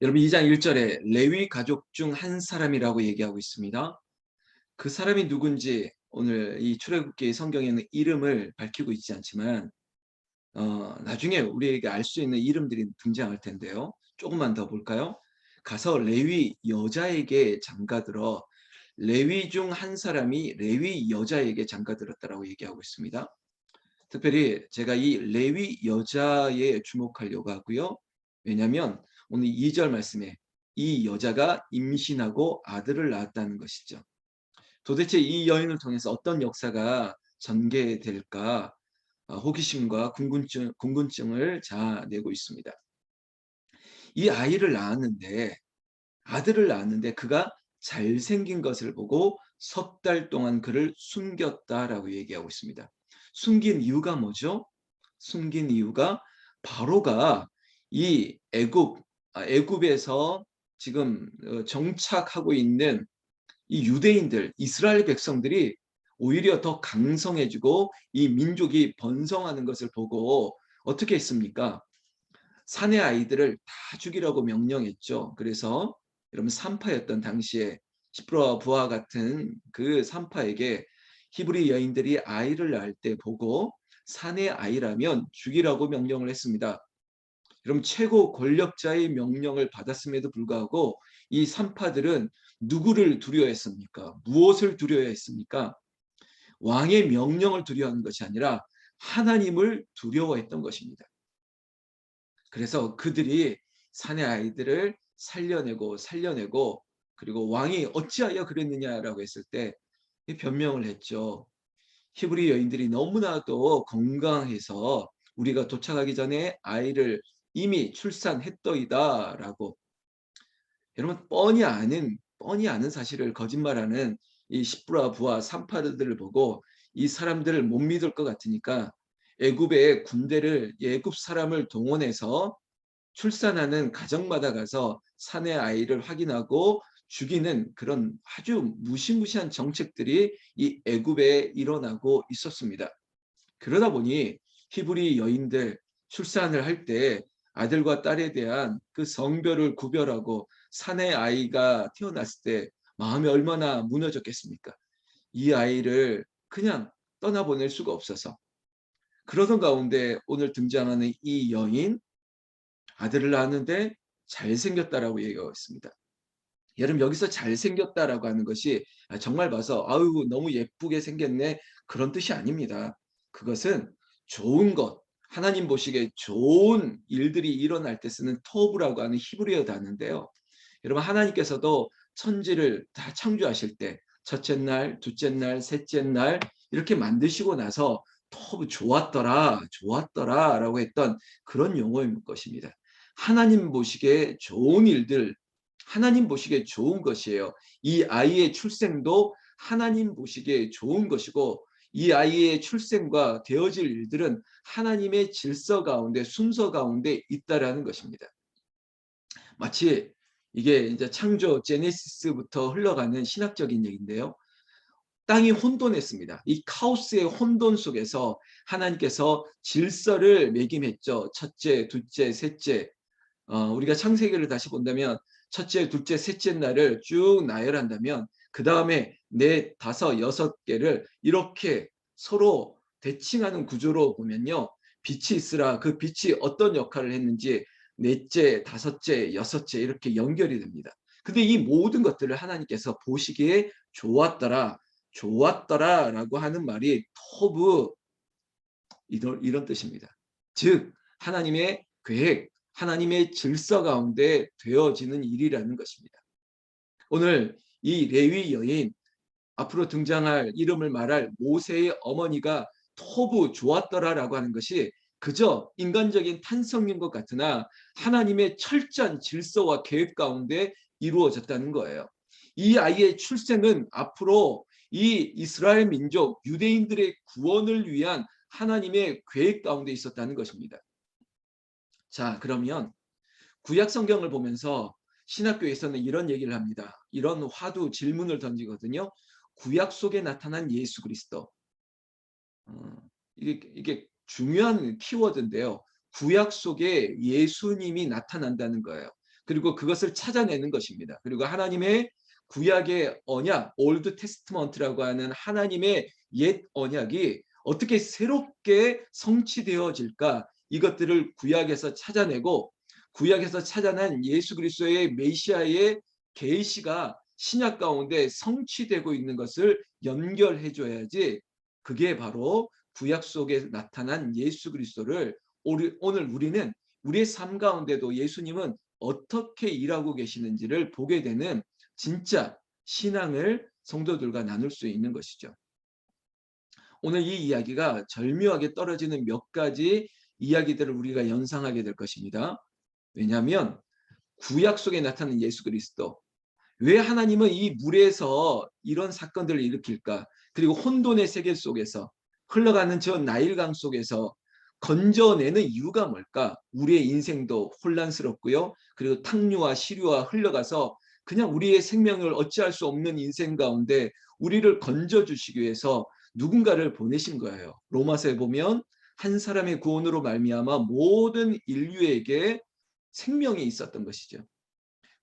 여러분 2장 1절에 레위 가족 중 한 사람이라고 얘기하고 있습니다. 그 사람이 누군지 오늘 이 출애굽기 성경에는 이름을 밝히고 있지 않지만 어, 나중에 우리에게 알 수 있는 이름들이 등장할 텐데요. 조금만 더 볼까요? 가서 레위 여자에게 장가들어 레위 중 한 사람이 레위 여자에게 장가들었다라고 얘기하고 있습니다. 특별히 제가 이 레위 여자에 주목하려고 하고요. 왜냐하면 오늘 2절 말씀에 이 여자가 임신하고 아들을 낳았다는 것이죠. 도대체 이 여인을 통해서 어떤 역사가 전개될까 어, 호기심과 궁금증, 궁금증을 자아내고 있습니다. 이 아이를 낳았는데 아들을 낳았는데 그가 잘생긴 것을 보고 석 달 동안 그를 숨겼다라고 얘기하고 있습니다. 숨긴 이유가 뭐죠? 숨긴 이유가 바로가 이 애굽 아, 애굽에서 지금 어, 정착하고 있는 이 유대인들 이스라엘 백성들이 오히려 더 강성해지고 이 민족이 번성하는 것을 보고 어떻게 했습니까? 사내 아이들을 다 죽이라고 명령했죠. 그래서 여러분 산파였던 당시에 시프로와 부하 같은 그 산파에게 히브리 여인들이 아이를 낳을 때 보고 사내 아이라면 죽이라고 명령을 했습니다. 여러분 최고 권력자의 명령을 받았음에도 불구하고 이 산파들은 누구를 두려워했습니까? 무엇을 두려워했습니까? 왕의 명령을 두려워하는 것이 아니라 하나님을 두려워했던 것입니다. 그래서 그들이 사내 아이들을 살려내고 살려내고 그리고 왕이 어찌하여 그랬느냐라고 했을 때 변명을 했죠. 히브리 여인들이 너무나도 건강해서 우리가 도착하기 전에 아이를 이미 출산했더이다 라고 여러분 뻔히 아는 뻔히 아는 사실을 거짓말하는 이 십부라 부하 산파르들을 보고 이 사람들을 못 믿을 것 같으니까 애굽의 군대를 애굽 사람을 동원해서 출산하는 가정마다 가서 사내 아이를 확인하고 죽이는 그런 아주 무시무시한 정책들이 이 애굽에 일어나고 있었습니다. 그러다 보니 히브리 여인들 출산을 할 때 아들과 딸에 대한 그 성별을 구별하고 사내 아이가 태어났을 때 마음이 얼마나 무너졌겠습니까? 이 아이를 그냥 떠나보낼 수가 없어서 그러던 가운데 오늘 등장하는 이 여인 아들을 낳았는데 잘생겼다라고 얘기하고 있습니다. 여러분 여기서 잘생겼다라고 하는 것이 정말 봐서 아유 너무 예쁘게 생겼네 그런 뜻이 아닙니다. 그것은 좋은 것 하나님 보시기에 좋은 일들이 일어날 때 쓰는 토브라고 하는 히브리어 단어인데요. 여러분 하나님께서도 천지를 다 창조하실 때 첫째 날, 둘째 날, 셋째 날 이렇게 만드시고 나서 토브 좋았더라, 좋았더라 라고 했던 그런 용어일 것입니다. 하나님 보시기에 좋은 일들, 하나님 보시기에 좋은 것이에요. 이 아이의 출생도 하나님 보시기에 좋은 것이고 이 아이의 출생과 되어질 일들은 하나님의 질서 가운데 순서 가운데 있다라는 것입니다. 마치 이게 이제 창조 제네시스부터 흘러가는 신학적인 얘기인데요. 땅이 혼돈했습니다. 이 카오스의 혼돈 속에서 하나님께서 질서를 매김했죠. 첫째, 둘째, 셋째. 어, 우리가 창세기를 다시 본다면 첫째, 둘째, 셋째 날을 쭉 나열한다면 그 다음에 네, 다섯, 여섯 개를 이렇게 서로 대칭하는 구조로 보면요. 빛이 있으라 그 빛이 어떤 역할을 했는지 넷째, 다섯째, 여섯째 이렇게 연결이 됩니다. 근데 이 모든 것들을 하나님께서 보시기에 좋았더라, 좋았더라 라고 하는 말이 토브 이런, 이런 뜻입니다. 즉 하나님의 계획, 하나님의 질서 가운데 되어지는 일이라는 것입니다. 오늘 이 레위 여인 앞으로 등장할 이름을 말할 모세의 어머니가 토브 좋았더라라고 하는 것이 그저 인간적인 탄성인 것 같으나 하나님의 철저한 질서와 계획 가운데 이루어졌다는 거예요. 이 아이의 출생은 앞으로 이 이스라엘 민족 유대인들의 구원을 위한 하나님의 계획 가운데 있었다는 것입니다. 자 그러면 구약 성경을 보면서 신학교에서는 이런 얘기를 합니다. 이런 화두 질문을 던지거든요. 구약 속에 나타난 예수 그리스도. 어, 이게, 이게 중요한 키워드인데요. 구약 속에 예수님이 나타난다는 거예요. 그리고 그것을 찾아내는 것입니다. 그리고 하나님의 구약의 언약, 올드 테스트먼트라고 하는 하나님의 옛 언약이 어떻게 새롭게 성취되어질까? 이것들을 구약에서 찾아내고 구약에서 찾아낸 예수 그리스도의 메시아의 계시가 신약 가운데 성취되고 있는 것을 연결해 줘야지 그게 바로 구약 속에 나타난 예수 그리스도를 오늘 우리는 우리의 삶 가운데도 예수님은 어떻게 일하고 계시는지를 보게 되는 진짜 신앙을 성도들과 나눌 수 있는 것이죠. 오늘 이 이야기가 절묘하게 떨어지는 몇 가지 이야기들을 우리가 연상하게 될 것입니다. 왜냐하면 구약 속에 나타난 예수 그리스도 왜 하나님은 이 물에서 이런 사건들을 일으킬까? 그리고 혼돈의 세계 속에서 흘러가는 저 나일강 속에서 건져내는 이유가 뭘까? 우리의 인생도 혼란스럽고요. 그리고 탕류와 시류와 흘러가서 그냥 우리의 생명을 어찌할 수 없는 인생 가운데 우리를 건져 주시기 위해서 누군가를 보내신 거예요. 로마서에 보면 한 사람의 구원으로 말미암아 모든 인류에게 생명이 있었던 것이죠.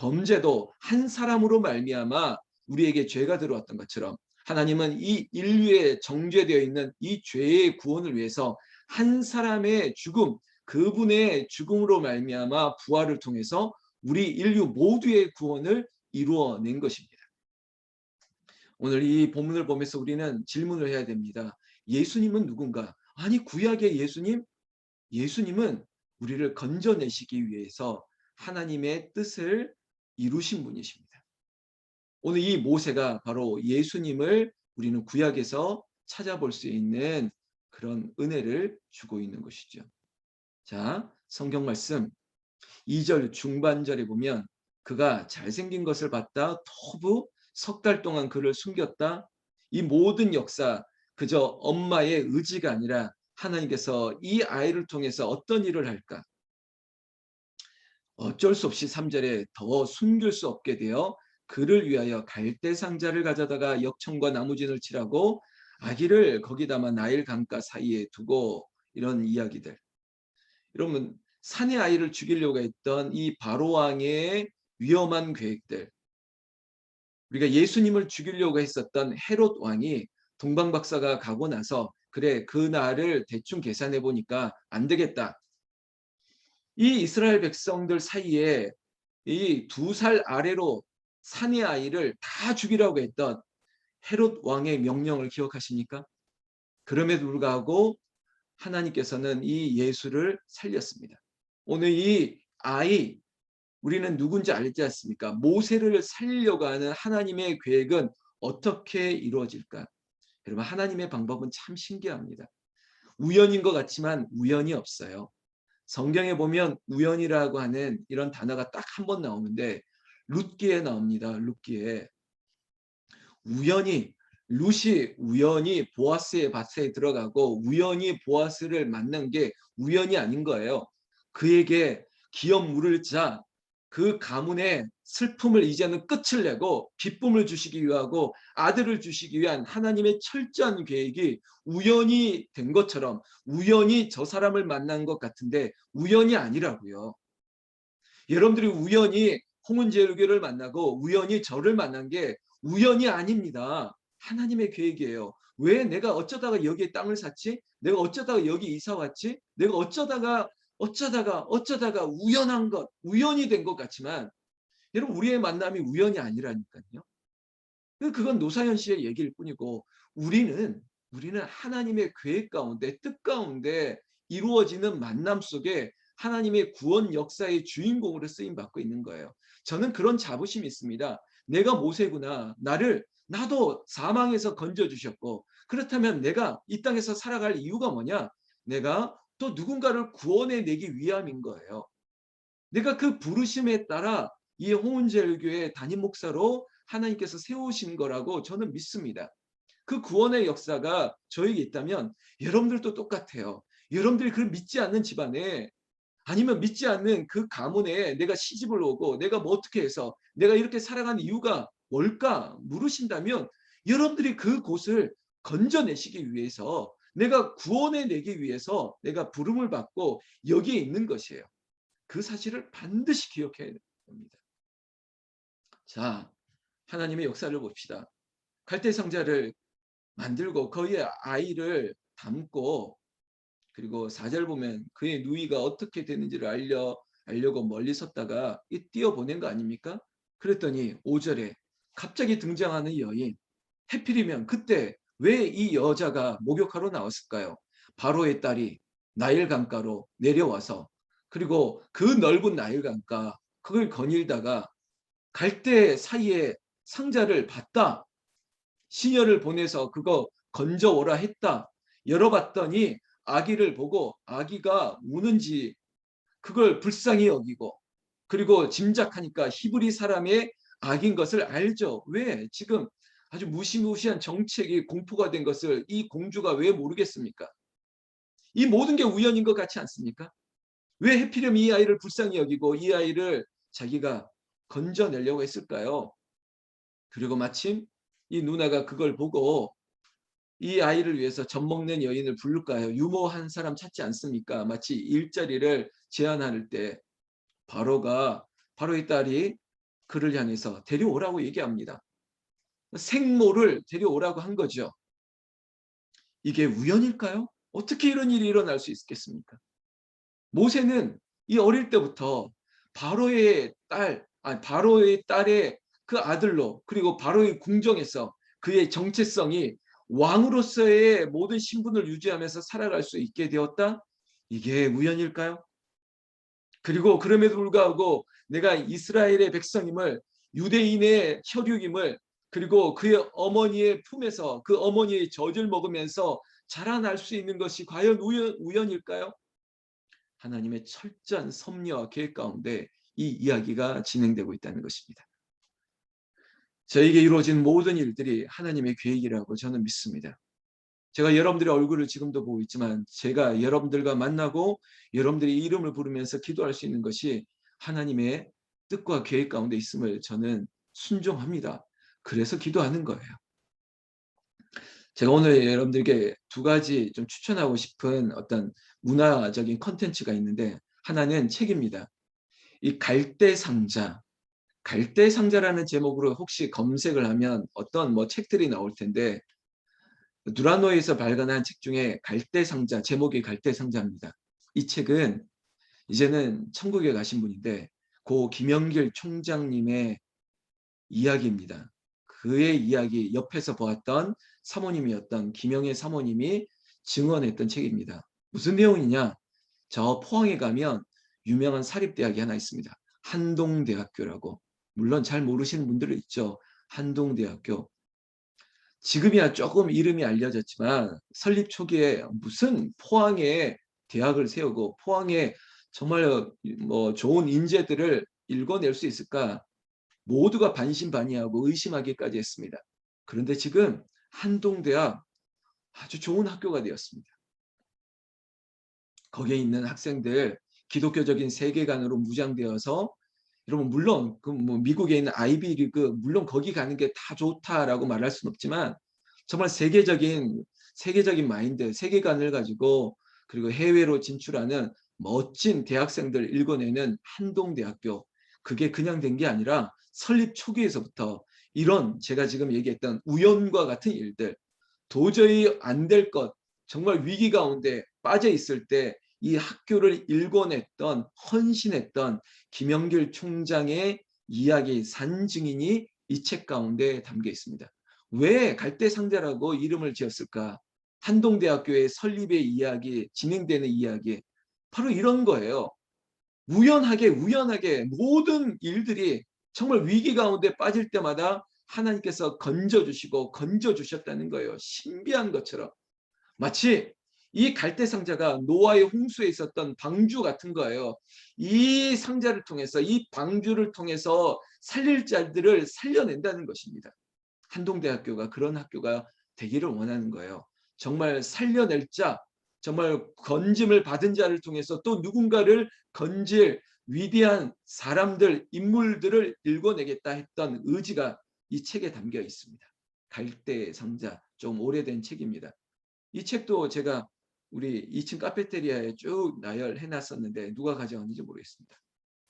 범죄도 한 사람으로 말미암아 우리에게 죄가 들어왔던 것처럼 하나님은 이 인류에 정죄되어 있는 이 죄의 구원을 위해서 한 사람의 죽음, 그분의 죽음으로 말미암아 부활을 통해서 우리 인류 모두의 구원을 이루어낸 것입니다. 오늘 이 본문을 보면서 우리는 질문을 해야 됩니다. 예수님은 누군가? 아니 구약의 예수님? 예수님은 우리를 건져내시기 위해서 하나님의 뜻을 이루신 분이십니다. 오늘 이 모세가 바로 예수님을 우리는 구약에서 찾아볼 수 있는 그런 은혜를 주고 있는 것이죠. 자, 성경 말씀 2절 중반절에 보면 그가 잘생긴 것을 봤다. 터부 석 달 동안 그를 숨겼다. 이 모든 역사 그저 엄마의 의지가 아니라 하나님께서 이 아이를 통해서 어떤 일을 할까? 어쩔 수 없이 3절에 더 숨길 수 없게 되어 그를 위하여 갈대 상자를 가져다가 역청과 나무진을 칠하고 아기를 거기다만 나일 강가 사이에 두고 이런 이야기들. 여러분 산의 아이를 죽이려고 했던 이 바로 왕의 위험한 계획들. 우리가 예수님을 죽이려고 했었던 헤롯 왕이 동방 박사가 가고 나서 그래 그 날을 대충 계산해 보니까 안 되겠다. 이 이스라엘 백성들 사이에 이 두 살 아래로 산의 아이를 다 죽이라고 했던 헤롯 왕의 명령을 기억하십니까? 그럼에도 불구하고 하나님께서는 이 예수를 살렸습니다. 오늘 이 아이 우리는 누군지 알지 않습니까? 모세를 살리려고 하는 하나님의 계획은 어떻게 이루어질까? 여러분 하나님의 방법은 참 신기합니다. 우연인 것 같지만 우연이 없어요. 성경에 보면 우연이라고 하는 이런 단어가 딱 한 번 나오는데 룻기에 나옵니다. 룻기에 우연히 룻이 우연히 보아스의 밭에 들어가고 우연히 보아스를 만난 게 우연이 아닌 거예요. 그에게 기업 물을 자, 그 가문의 슬픔을 이제는 끝을 내고 기쁨을 주시기 위하고 아들을 주시기 위한 하나님의 철저한 계획이 우연히 된 것처럼 우연히 저 사람을 만난 것 같은데 우연이 아니라고요. 여러분들이 우연히 홍은제루교를 만나고 우연히 저를 만난 게 우연이 아닙니다. 하나님의 계획이에요. 왜 내가 어쩌다가 여기에 땅을 샀지? 내가 어쩌다가 여기 이사 왔지? 내가 어쩌다가 어쩌다가 어쩌다가 우연한 것, 우연이 된 것 같지만 여러분 우리의 만남이 우연이 아니라니까요. 그건 노사연 씨의 얘기일 뿐이고 우리는 우리는 하나님의 계획 가운데 뜻 가운데 이루어지는 만남 속에 하나님의 구원 역사의 주인공으로 쓰임 받고 있는 거예요. 저는 그런 자부심이 있습니다. 내가 모세구나. 나를 나도 사망에서 건져 주셨고 그렇다면 내가 이 땅에서 살아갈 이유가 뭐냐? 내가 또 누군가를 구원해 내기 위함인 거예요. 내가 그 부르심에 따라 이 홍은제일교회 담임 목사로 하나님께서 세우신 거라고 저는 믿습니다. 그 구원의 역사가 저에게 있다면 여러분들도 똑같아요. 여러분들이 그걸 믿지 않는 집안에 아니면 믿지 않는 그 가문에 내가 시집을 오고 내가 뭐 어떻게 해서 내가 이렇게 살아가는 이유가 뭘까 물으신다면 여러분들이 그 곳을 건져내시기 위해서 내가 구원해 내기 위해서 내가 부름을 받고 여기에 있는 것이에요. 그 사실을 반드시 기억해야 됩니다. 자, 하나님의 역사를 봅시다. 갈대 상자를 만들고 거기에 아이를 담고 그리고 4절 보면 그의 누이가 어떻게 되는지를 알려 알려고 멀리 섰다가 이 뛰어 보낸 거 아닙니까? 그랬더니 5절에 갑자기 등장하는 여인 해필이면 그때 왜 이 여자가 목욕하러 나왔을까요? 바로의 딸이 나일 강가로 내려와서 그리고 그 넓은 나일 강가 그걸 거닐다가 갈대 사이에 상자를 봤다. 시녀를 보내서 그거 건져오라 했다. 열어봤더니 아기를 보고 아기가 우는지 그걸 불쌍히 여기고 그리고 짐작하니까 히브리 사람의 악인 것을 알죠. 왜? 지금 아주 무시무시한 정책이 공포가 된 것을 이 공주가 왜 모르겠습니까? 이 모든 게 우연인 것 같지 않습니까? 왜 해필이면 이 아이를 불쌍히 여기고 이 아이를 자기가 건져내려고 했을까요? 그리고 마침 이 누나가 그걸 보고 이 아이를 위해서 젖 먹는 여인을 부를까요? 유모한 사람 찾지 않습니까? 마치 일자리를 제안할 때 바로가 바로의 딸이 그를 향해서 데려오라고 얘기합니다. 생모를 데려오라고 한 거죠. 이게 우연일까요? 어떻게 이런 일이 일어날 수 있겠습니까? 모세는 이 어릴 때부터 바로의 딸, 아니 바로의 딸의 그 아들로 그리고 바로의 궁정에서 그의 정체성이 왕으로서의 모든 신분을 유지하면서 살아갈 수 있게 되었다? 이게 우연일까요? 그리고 그럼에도 불구하고 내가 이스라엘의 백성임을 유대인의 혈육임을 그리고 그의 어머니의 품에서 그 어머니의 젖을 먹으면서 자라날 수 있는 것이 과연 우연, 우연일까요? 하나님의 철저한 섭리와 계획 가운데 이 이야기가 진행되고 있다는 것입니다. 저에게 이루어진 모든 일들이 하나님의 계획이라고 저는 믿습니다. 제가 여러분들의 얼굴을 지금도 보고 있지만 제가 여러분들과 만나고 여러분들의 이름을 부르면서 기도할 수 있는 것이 하나님의 뜻과 계획 가운데 있음을 저는 순종합니다. 그래서 기도하는 거예요. 제가 오늘 여러분들께 두 가지 좀 추천하고 싶은 어떤 문화적인 컨텐츠가 있는데 하나는 책입니다. 이 갈대 상자, 갈대 상자라는 제목으로 혹시 검색을 하면 어떤 뭐 책들이 나올 텐데 누라노에서 발간한 책 중에 갈대 상자 제목이 갈대 상자입니다. 이 책은 이제는 천국에 가신 분인데 고 김영길 총장님의 이야기입니다. 그의 이야기 옆에서 보았던 사모님이었던 김영애 사모님이 증언했던 책입니다. 무슨 내용이냐? 저 포항에 가면 유명한 사립대학이 하나 있습니다. 한동대학교라고. 물론 잘 모르시는 분들은 있죠. 한동대학교. 지금이야 조금 이름이 알려졌지만 설립 초기에 무슨 포항에 대학을 세우고 포항에 정말 뭐 좋은 인재들을 읽어낼 수 있을까 모두가 반신반의하고 의심하기까지 했습니다. 그런데 지금 한동대학 아주 좋은 학교가 되었습니다. 거기에 있는 학생들 기독교적인 세계관으로 무장되어서 여러분 물론 그 뭐 미국에 있는 아이비리그 물론 거기 가는 게 다 좋다라고 말할 수는 없지만 정말 세계적인 세계적인 마인드 세계관을 가지고 그리고 해외로 진출하는 멋진 대학생들 읽어내는 한동대학교 그게 그냥 된 게 아니라 설립 초기에서부터 이런 제가 지금 얘기했던 우연과 같은 일들 도저히 안 될 것 정말 위기 가운데 빠져 있을 때 이 학교를 일궈냈던 헌신했던 김영길 총장의 이야기 산 증인이 이 책 가운데 담겨 있습니다. 왜 갈대상자라고 이름을 지었을까? 한동대학교의 설립의 이야기, 진행되는 이야기 바로 이런 거예요. 우연하게 우연하게 모든 일들이 정말 위기 가운데 빠질 때마다 하나님께서 건져주시고 건져주셨다는 거예요. 신비한 것처럼. 마치 이 갈대 상자가 노아의 홍수에 있었던 방주 같은 거예요. 이 상자를 통해서 이 방주를 통해서 살릴 자들을 살려낸다는 것입니다. 한동대학교가 그런 학교가 되기를 원하는 거예요. 정말 살려낼 자, 정말 건짐을 받은 자를 통해서 또 누군가를 건질 위대한 사람들, 인물들을 읽어내겠다 했던 의지가 이 책에 담겨 있습니다. 갈대 상자, 좀 오래된 책입니다. 이 책도 제가 우리 2층 카페테리아에 쭉 나열해 놨었는데 누가 가져갔는지 모르겠습니다.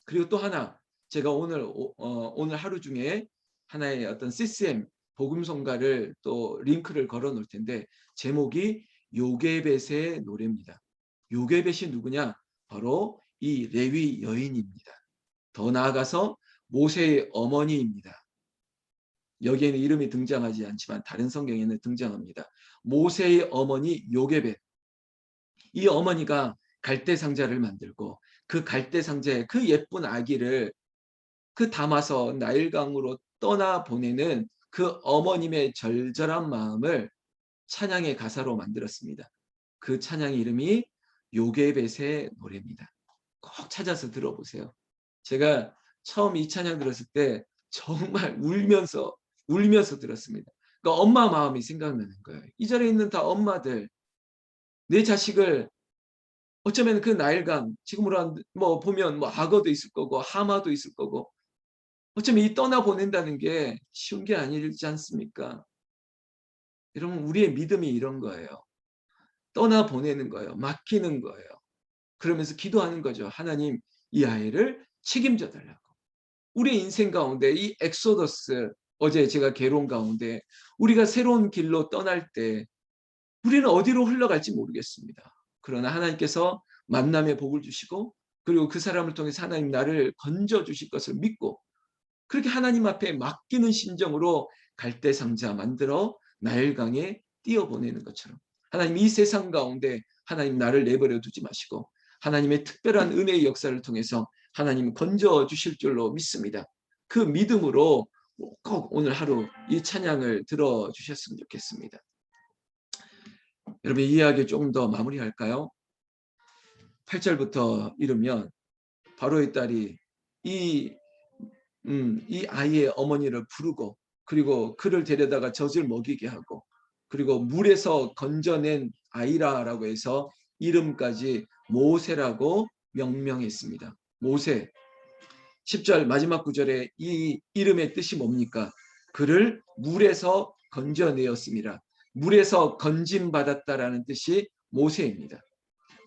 그리고 또 하나 제가 오늘 오, 어, 오늘 하루 중에 하나의 어떤 CCM 복음성가를 또 링크를 걸어 놓을 텐데 제목이 요게벳의 노래입니다. 요게벳이 누구냐? 바로 이 레위 여인입니다. 더 나아가서 모세의 어머니입니다. 여기에는 이름이 등장하지 않지만 다른 성경에는 등장합니다. 모세의 어머니 요게벳. 이 어머니가 갈대 상자를 만들고 그 갈대 상자에 그 예쁜 아기를 그 담아서 나일강으로 떠나 보내는 그 어머님의 절절한 마음을 찬양의 가사로 만들었습니다. 그 찬양 이름이 요게벳의 노래입니다. 꼭 찾아서 들어보세요. 제가 처음 이 찬양 들었을 때 정말 울면서 울면서 들었습니다. 그러니까 엄마 마음이 생각나는 거예요. 이 자리에 있는 다 엄마들 내 자식을 어쩌면 그 나일강 지금으로 뭐 보면 뭐 악어도 있을 거고 하마도 있을 거고 어쩌면 이 떠나 보낸다는 게 쉬운 게 아니지 않습니까? 여러분 우리의 믿음이 이런 거예요. 떠나 보내는 거예요. 맡기는 거예요. 그러면서 기도하는 거죠. 하나님 이 아이를 책임져 달라고. 우리 인생 가운데 이 엑소더스 어제 제가 개론 가운데 우리가 새로운 길로 떠날 때 우리는 어디로 흘러갈지 모르겠습니다. 그러나 하나님께서 만남의 복을 주시고 그리고 그 사람을 통해서 하나님 나를 건져 주실 것을 믿고 그렇게 하나님 앞에 맡기는 심정으로 갈대 상자 만들어 나일강에 띄어보내는 것처럼 하나님 이 세상 가운데 하나님 나를 내버려 두지 마시고 하나님의 특별한 은혜의 역사를 통해서 하나님 건져 주실 줄로 믿습니다. 그 믿음으로 꼭 오늘 하루 이 찬양을 들어 주셨으면 좋겠습니다. 여러분 이 이야기 조금 더 마무리할까요? 8절부터 이르면 바로의 딸이 이, 음, 이 아이의 어머니를 부르고 그리고 그를 데려다가 젖을 먹이게 하고 그리고 물에서 건져낸 아이라라고 해서 이름까지 모세라고 명명했습니다. 모세 10절 마지막 구절에 이 이름의 뜻이 뭡니까? 그를 물에서 건져내었습니다. 물에서 건짐받았다라는 뜻이 모세입니다.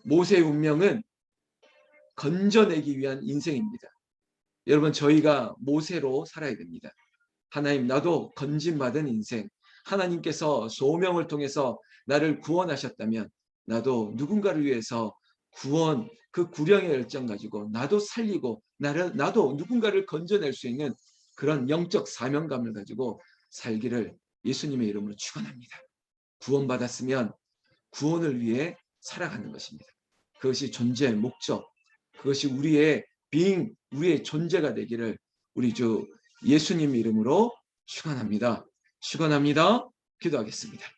모세의 운명은 건져내기 위한 인생입니다. 여러분 저희가 모세로 살아야 됩니다. 하나님 나도 건짐받은 인생 하나님께서 소명을 통해서 나를 구원하셨다면 나도 누군가를 위해서 구원 그 구령의 열정 가지고 나도 살리고 나를 나도 누군가를 건져낼 수 있는 그런 영적 사명감을 가지고 살기를 예수님의 이름으로 축원합니다. 구원받았으면 구원을 위해 살아가는 것입니다. 그것이 존재의 목적, 그것이 우리의 빙, 우리의 존재가 되기를 우리 주 예수님 이름으로 축원합니다. 축원합니다. 기도하겠습니다.